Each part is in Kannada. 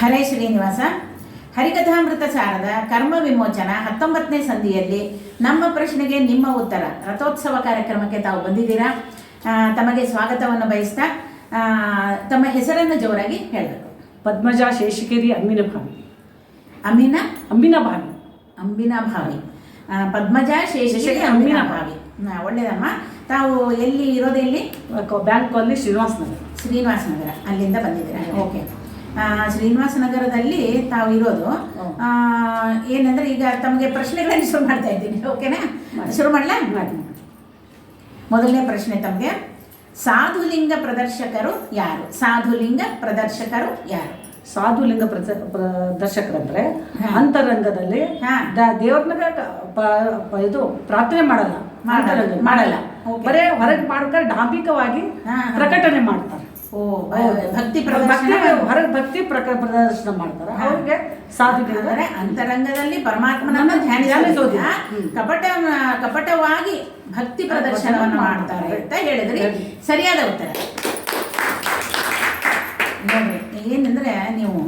ಹರೇ ಶ್ರೀನಿವಾಸ. ಹರಿಕಥಾಮೃತ ಸಾರದ ಕರ್ಮ ವಿಮೋಚನ ಹತ್ತೊಂಬತ್ತನೇ ಸಂಧಿಯಲ್ಲಿ ನಮ್ಮ ಪ್ರಶ್ನೆಗೆ ನಿಮ್ಮ ಉತ್ತರ. ರಥೋತ್ಸವ ಕಾರ್ಯಕ್ರಮಕ್ಕೆ ತಾವು ಬಂದಿದ್ದೀರಾ? ತಮಗೆ ಸ್ವಾಗತವನ್ನು ಬಯಸ್ತಾ ತಮ್ಮ ಹೆಸರನ್ನು ಜೋರಾಗಿ ಹೇಳಬೇಕು. ಪದ್ಮಜ ಶೇಷಗಿರಿ ಅಮ್ಮಿನ ಭಾವಿ. ಅಮೀನ ಅಂಬಿನ ಭಾವಿ. ಅಂಬಿನ ಭಾವಿ. ಪದ್ಮಜ ಶೇಷಗಿರಿ ಅಂಬಿನ ಭಾವಿ. ಒಳ್ಳೇದಮ್ಮ ತಾವು ಎಲ್ಲಿ ಇರೋದೆಲ್ಲಿ ಬ್ಯಾಂಕ್ ಅಲ್ಲಿ ಶ್ರೀನಿವಾಸ್ ನಗರ ಶ್ರೀನಿವಾಸ ನಗರ ಅಲ್ಲಿಂದ ಬಂದಿದ್ದೀರಾ? ಓಕೆ. ಆ, ಶ್ರೀನಿವಾಸ ನಗರದಲ್ಲಿ ತಾವು ಇರೋದು. ಏನಂದ್ರೆ ಈಗ ತಮಗೆ ಪ್ರಶ್ನೆಗಳನ್ನು ಶುರು ಮಾಡ್ತಾ ಇದ್ದೀನಿ. ಓಕೆನಾ ಶುರು ಮಾಡಲಾ? ಮಾಡಿ. ಮೊದಲನೇ ಪ್ರಶ್ನೆ ತಮಗೆ. ಸಾಧುಲಿಂಗ ಪ್ರದರ್ಶಕರು ಯಾರು? ಸಾಧುಲಿಂಗ ಪ್ರದರ್ಶಕರು ಯಾರು? ಸಾಧುಲಿಂಗ ಪ್ರಸ ಪ್ರದರ್ಶಕರಂದ್ರೆ. ಅಂತರಂಗದಲ್ಲಿ. ದೇವ್ರನ್ನ ಇದು ಪ್ರಾರ್ಥನೆ ಮಾಡಲ್ಲ. ಮಾಡಲ್ಲ. ಬರೇ ಹೊರಗೆ ಮಾಡ್ತಾರೆ ಡಾಂಬಿಕವಾಗಿ. ಪ್ರಕಟಣೆ ಮಾಡ್ತಾರೆ. ಭಕ್ತಿ ಭಕ್ತಿ ಪ್ರದರ್ಶನ ಹೊರಗೆ ಭಕ್ತಿ ಪ್ರಕ ಪ್ರದರ್ಶನ ಮಾಡ್ತಾರೆ. ಅವ್ರಿಗೆ ಅಂದರೆ ಅಂತರಂಗದಲ್ಲಿ ಪರಮಾತ್ಮನನ್ನು ನಮ್ಮ ಧ್ಯಾನಿಸೋದಿಲ್ಲ. ಕಪಟ ಕಪಟವಾಗಿ ಭಕ್ತಿ ಪ್ರದರ್ಶನವನ್ನು ಮಾಡ್ತಾರೆ ಅಂತ ಹೇಳಿದ್ರಿ. ಸರಿಯಾದ ಉತ್ತರ. ಏನಂದ್ರೆ ನೀವು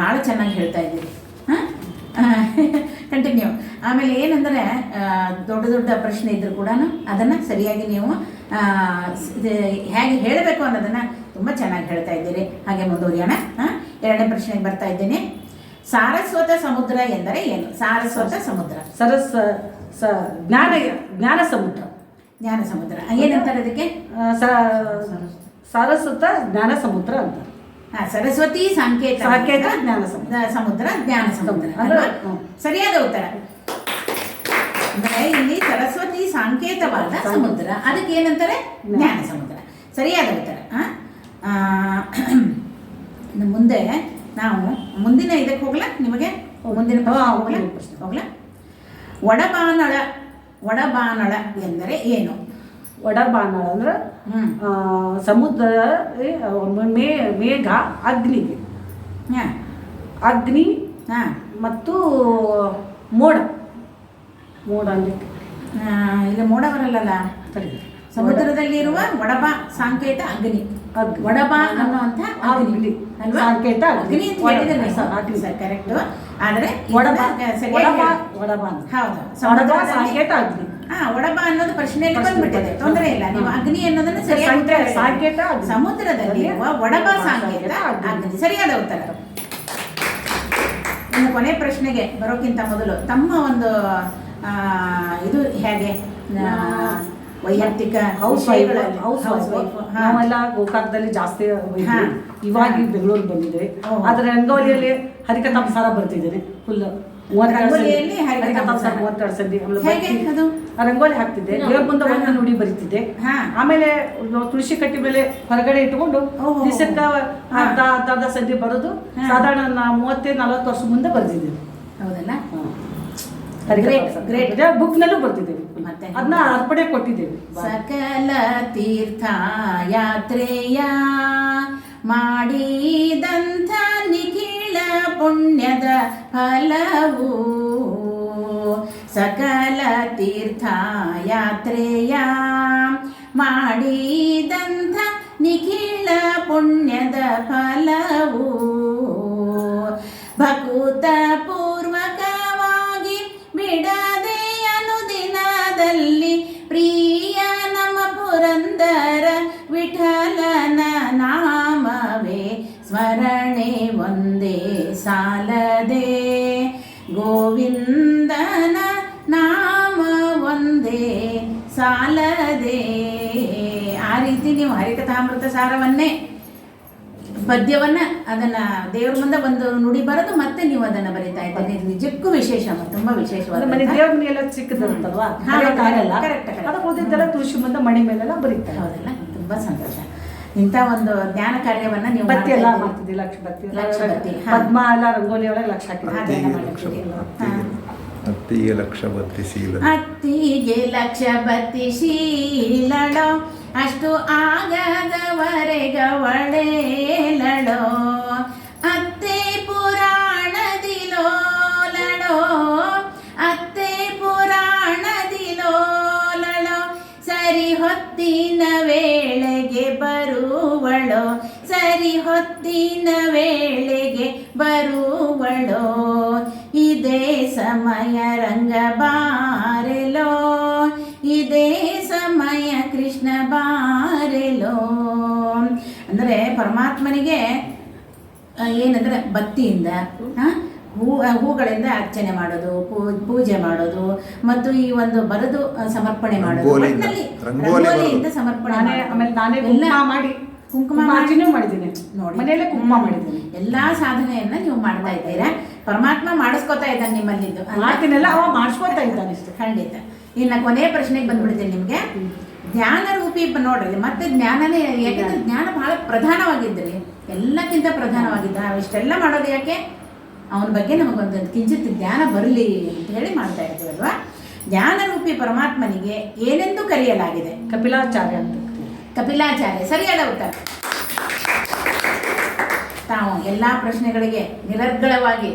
ಭಾಳ ಚೆನ್ನಾಗಿ ಹೇಳ್ತಾ ಇದ್ದೀರಿ. ಕಂಟಿನ್ಯೂ ಆಮೇಲೆ ಏನಂದ್ರೆ ದೊಡ್ಡ ದೊಡ್ಡ ಪ್ರಶ್ನೆ ಇದ್ದರೂ ಕೂಡ ಅದನ್ನು ಸರಿಯಾಗಿ ನೀವು ಹೇಗೆ ಹೇಳಬೇಕು ಅನ್ನೋದನ್ನು ತುಂಬ ಚೆನ್ನಾಗಿ ಹೇಳ್ತಾ ಇದ್ದೀರಿ. ಹಾಗೆ ಮುಂದುವರಿಯೋಣ. ಎರಡನೇ ಪ್ರಶ್ನೆಗೆ ಬರ್ತಾ ಇದ್ದೀನಿ. ಸಾರಸ್ವತ ಸಮುದ್ರ ಎಂದರೆ ಏನು? ಸಾರಸ್ವತ ಸಮುದ್ರ. ಸರಸ್ವ ಸ ಜ್ಞಾನ ಜ್ಞಾನ ಸಮುದ್ರ. ಜ್ಞಾನ ಸಮುದ್ರ. ಏನಂತಾರೆ ಅದಕ್ಕೆ? ಸಾರಸ್ವತ ಜ್ಞಾನ ಸಮುದ್ರ ಅಂತ. ಹಾ, ಸರಸ್ವತಿ ಸಂಕೇತ ಸಾಂಕೇತ ಜ್ಞಾನ ಸಮುದ್ರ. ಸಮುದ್ರ ಜ್ಞಾನ ಸಮುದ್ರ? ಸರಿಯಾದ ಉತ್ತರ. ಅಂದ್ರೆ ಇಲ್ಲಿ ಸರಸ್ವತಿ ಸಾಂಕೇತವಾದ ಸಮುದ್ರ. ಅದಕ್ಕೆ ಏನಂತಾರೆ? ಜ್ಞಾನ. ಸಮುದ್ರ. ಸರಿಯಾದ ಉತ್ತರ. ಮುಂದೆ ನಾವು ಮುಂದಿನ ಇದಕ್ಕೆ ಹೋಗ್ಲ? ನಿಮಗೆ ಮುಂದಿನ ಹೋಗ್ಲ. ಹೋಗ್ಲಾ ಮುಂದಿನ ಪ್ರಶ್ನೆ. ಹೋಗ್ಲಾ. ಒಡಬಾನಳ. ಒಡಬಾನಳ ಎಂದರೆ ಏನು? ಒಡಬಾನಳ ಅಂದ್ರೆ ಸಮುದ್ರ ಮೇ ಮೇಘ ಅಗ್ನಿಗೆ ಅಗ್ನಿ ಹಾ. ಮತ್ತು ಮೋಡ. ಮೋಡ ಅಲ್ಲಿ. ಇಲ್ಲ ಮೋಡ ಬರಲ್ಲಲ್ಲ? ಸರಿ. ಸಮುದ್ರದಲ್ಲಿರುವ ಒಡಬ ಸಾಂಕೇತ ಅಗ್ನಿ. ಒಡಬ ಅನ್ನುವಂಥ ಅಗ್ನಿ. ಅಲ್ವಾ? ಸಾಂಕೇತ ಅಗ್ನಿ. ಅಂತ ಹೇಳಿದ್ರೆ ಕರೆಕ್ಟ್ ಆದರೆ ಒಡಬ ಒಡಬ. ಒಡಬ. ಹೌದು. ಒಡಬ ಸಾಂಕೇತ ಅಗ್ನಿ. ಹಾ ಒಡಬ ಅನ್ನೋದು ಪ್ರಶ್ನೆಯಲ್ಲಿ ಪ್ರಶ್ನೆ ಬಂದ್ಬಿಟ್ಟಿದೆ. ತೊಂದರೆ ಇಲ್ಲ. ನೀವು ಅಗ್ನಿ ಅನ್ನೋದನ್ನ ಸರಿಯಾಗಿ ಸಾಂಕೇತ- ಸಮುದ್ರದಲ್ಲಿ ಒಡಬ ಸಾಂಕೇತ ಅಗ್ನಿ. ಸರಿಯಾದ ಉತ್ತರ. ಇನ್ನು ಕೊನೆ ಪ್ರಶ್ನೆಗೆ ಬರೋಕ್ಕಿಂತ ಮೊದಲು ತಮ್ಮ ಒಂದು ಇದು ಹೇಗೆ? ವೈಯಕ್ತಿಕ ಹೌಸ್ ವೈಫ್ ಹೌಸ್ ವೈಫ್ ನಾವೆಲ್ಲ ಗೋಕಾಕದಲ್ಲಿ ಜಾಸ್ತಿ. ಇವಾಗ ಬೆಂಗಳೂರು ಬೆಂಗಳೂರಿಗೆ ಬಂದಿದೆ. ಆದ್ರೆ ರಂಗೋಲಿಯಲ್ಲಿ ಹರಿಕಥಾಂಸಾರ ಬರ್ತಿದ್ದೇನೆ ಫುಲ್? ರಂಗೋಲಿ ಹಾಕ್ತಿದ್ದೆ. ದೇವ್ರ ಮುಂದೆ. ಒಂದು ನುಡಿ ಬರೀತಿದ್ದೆ. ಆಮೇಲೆ ತುಳಸಿ ಕಟ್ಟಿ ಮೇಲೆ ಹೊರಗಡೆ ಇಟ್ಕೊಂಡು. ದಿವಸಕ್ಕ. ಅರ್ಧ ಅರ್ಧ ಸಂಧಿ ಬರೋದು. ಸಾಧಾರಣ ನಾ ಮೂವತ್ತೈದು ನಲವತ್ತು ವರ್ಷ ಮುಂದೆ ಬರ್ತಿದ್ದೇನೆ. ಹೌದಲ್ಲ? ಅದೇ ಬುಕ್ನಲ್ಲೂ ಬರ್ತಿದ್ದೇವೆ. ಮತ್ತೆ? ಅದನ್ನ ಅರ್ಪಣೆ ಕೊಟ್ಟಿದ್ದೇವೆ. ಸಕಲ ತೀರ್ಥ ಯಾತ್ರೆಯ ಮಾಡಿದಂಥ ನಿಖಿಳ ಪುಣ್ಯದ ಫಲವು ಸಕಲ ತೀರ್ಥ ಯಾತ್ರೆಯ ಮಾಡಿದಂಥ ನಿಖಿಳ ಪುಣ್ಯದ ಫಲವು ಭಕುತ ಪೂರ್ವಕವಾಗಿ ಸಾಲದೆ ಆ ರೀತಿ ನೀವು ಹರಿಕಥಾಮೃತ ಸಾರವನ್ನೇ ಪದ್ಯವನ್ನ ಅದನ್ನ ದೇವ್ರ ಮುಂದೆ ಒಂದು ನುಡಿ ಬರೆದು ಮತ್ತೆ ನೀವು ಅದನ್ನ ಬರೀತಾ ಇದ್ದೀರಿ. ಇದು ನಿಜಕ್ಕೂ ವಿಶೇಷ ತುಂಬಾ ವಿಶೇಷವಾದ ಮನೆ ದೇವ್ರ ಮನೆ ಎಲ್ಲ ಚಿಕ್ಕದಿರುತ್ತಲ್ವಾ ಹಾ, ಆಗಲ್ಲ. correct, correct. ಅದಕ್ಕೆ ಓದಿದ್ದೆಲ್ಲ ತುಳಸಿ ಮುಂದೆ ಮಣಿ ಮೇಲೆಲ್ಲ ಬರೀತಾರೆ. ಹೌದಲ್ಲ ತುಂಬಾ ಸಂತೋಷ. ಇಂಥ ಒಂದು ಜ್ಞಾನ ಕಾರ್ಯವನ್ನ ನೀವು ಬತ್ತಿ ಎಲ್ಲ. ಲಕ್ಷ ಬತ್ತಿ ಲಕ್ಷ ಬತ್ತಿ. ಪದ್ಮ ಎಲ್ಲ ರಂಗೋಲಿ ಒಳಗೆ ಲಕ್ಷ. ಅತ್ತಿಗೆ ಲಕ್ಷ ಬತ್ತಿಸೀಲ ಅತ್ತಿಗೆ ಲಕ್ಷ ಬತ್ತಿ ಶೀಲಳೋ ಅಷ್ಟು ಆಗದವರೆಗವಳೇಲಡೋ ಅತ್ತೆ ಪುರಾಣದಿಲೋಲಳೋ ಅತ್ತೆ ಪುರಾಣದಿಲೋಲಳೋ ಸರಿ ಹೊತ್ತಿನ ವೇಳೆಗೆ ಬರುವಳೋ, ಸರಿ ಹೊತ್ತಿನ ವೇಳೆಗೆ ಸಮಯ ರಂಗ ಬಾರೆಲೋ ಇದೇ ಸಮಯ ಕೃಷ್ಣ ಬಾರೆಲೋ ಅಂದರೆ ಪರಮಾತ್ಮನಿಗೆ ಏನಂದರೆ ಬತ್ತಿಯಿಂದ ಹೂ ಹೂಗಳಿಂದ ಅರ್ಚನೆ ಮಾಡೋದು ಪೂಜೆ ಮಾಡೋದು ಮತ್ತು ಈ ಒಂದು ಬರೆದು ಸಮರ್ಪಣೆ ಮಾಡೋದು ರಂಗೋಲಿಯಿಂದ. ರಂಗೋಲಿ ರಂಗೋಲಿಯಿಂದ ಸಮರ್ಪಣೆ ನಾನೇ ಮಾಡೋದು. ಆಮೇಲೆ ನಾನೇ ಎಲ್ಲ ಮಾಡಿ ಕುಂಕುಮ ಮಾಡಿನೂ ಮಾಡಿದ್ದೀನಿ. ನೋಡಿ. ಮನೆಯಲ್ಲೇ ಕುಂಕುಮ ಮಾಡಿದ್ದೀನಿ. ಎಲ್ಲಾ ಸಾಧನೆಯನ್ನ ನೀವು ಮಾಡ್ತಾ ಇದ್ದೀರಾ? ಪರಮಾತ್ಮ ಮಾಡಿಸ್ಕೊತಾ ಇದ್ದಾನೆ ನಿಮ್ಮಲ್ಲಿದ್ದು. ಅಲ್ವಾ? ಮಾಡ್ತೀನಲ್ಲ ಅವ ಮಾಡಿಸ್ಕೊತಾ ಇದ್ದಾನೆ ಇಷ್ಟು. ಖಂಡಿತ. ಇನ್ನು ಕೊನೆಯ ಪ್ರಶ್ನೆಗೆ ಬಂದ್ಬಿಡ್ತೀನಿ ನಿಮಗೆ. ಜ್ಞಾನ ರೂಪಿ ನೋಡ್ರಿ ಮತ್ತೆ ಜ್ಞಾನನೇ ಯಾಕಂದ್ರೆ ಜ್ಞಾನ ಬಹಳ ಪ್ರಧಾನವಾಗಿದ್ರಿ. ಎಲ್ಲಕ್ಕಿಂತ ಪ್ರಧಾನವಾಗಿದ್ದ ನಾವು ಇಷ್ಟೆಲ್ಲ ಮಾಡೋದು ಯಾಕೆ? ಅವನ ಬಗ್ಗೆ ನಮಗೊಂದು ಕಿಂಚಿತ್ ಜ್ಞಾನ ಬರಲಿ ಅಂತ ಹೇಳಿ ಮಾಡ್ತಾ ಇರ್ತೀವಲ್ವಾ? ಜ್ಞಾನ ರೂಪಿ ಪರಮಾತ್ಮನಿಗೆ ಏನೆಂದು ಕರೆಯಲಾಗಿದೆ? ಕಪಿಲಾಚಾರ್ಯ ಅಂತ. ಕಪಿಲಾಚಾರ್ಯ, ಸರಿಯಾದ ಉತ್ತರ. ತಾವು ಎಲ್ಲ ಪ್ರಶ್ನೆಗಳಿಗೆ ನಿರರ್ಗಳವಾಗಿ,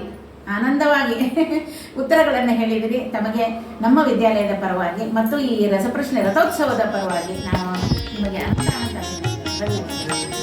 ಆನಂದವಾಗಿ ಉತ್ತರಗಳನ್ನು ಹೇಳಿದಿರಿ ತಮಗೆ ನಮ್ಮ ವಿದ್ಯಾಲಯದ ಪರವಾಗಿ ಮತ್ತು ಈ ರಸಪ್ರಶ್ನೆ ರಥೋತ್ಸವದ ಪರವಾಗಿ ನಾನು ನಿಮಗೆ ಧನ್ಯವಾದಗಳು.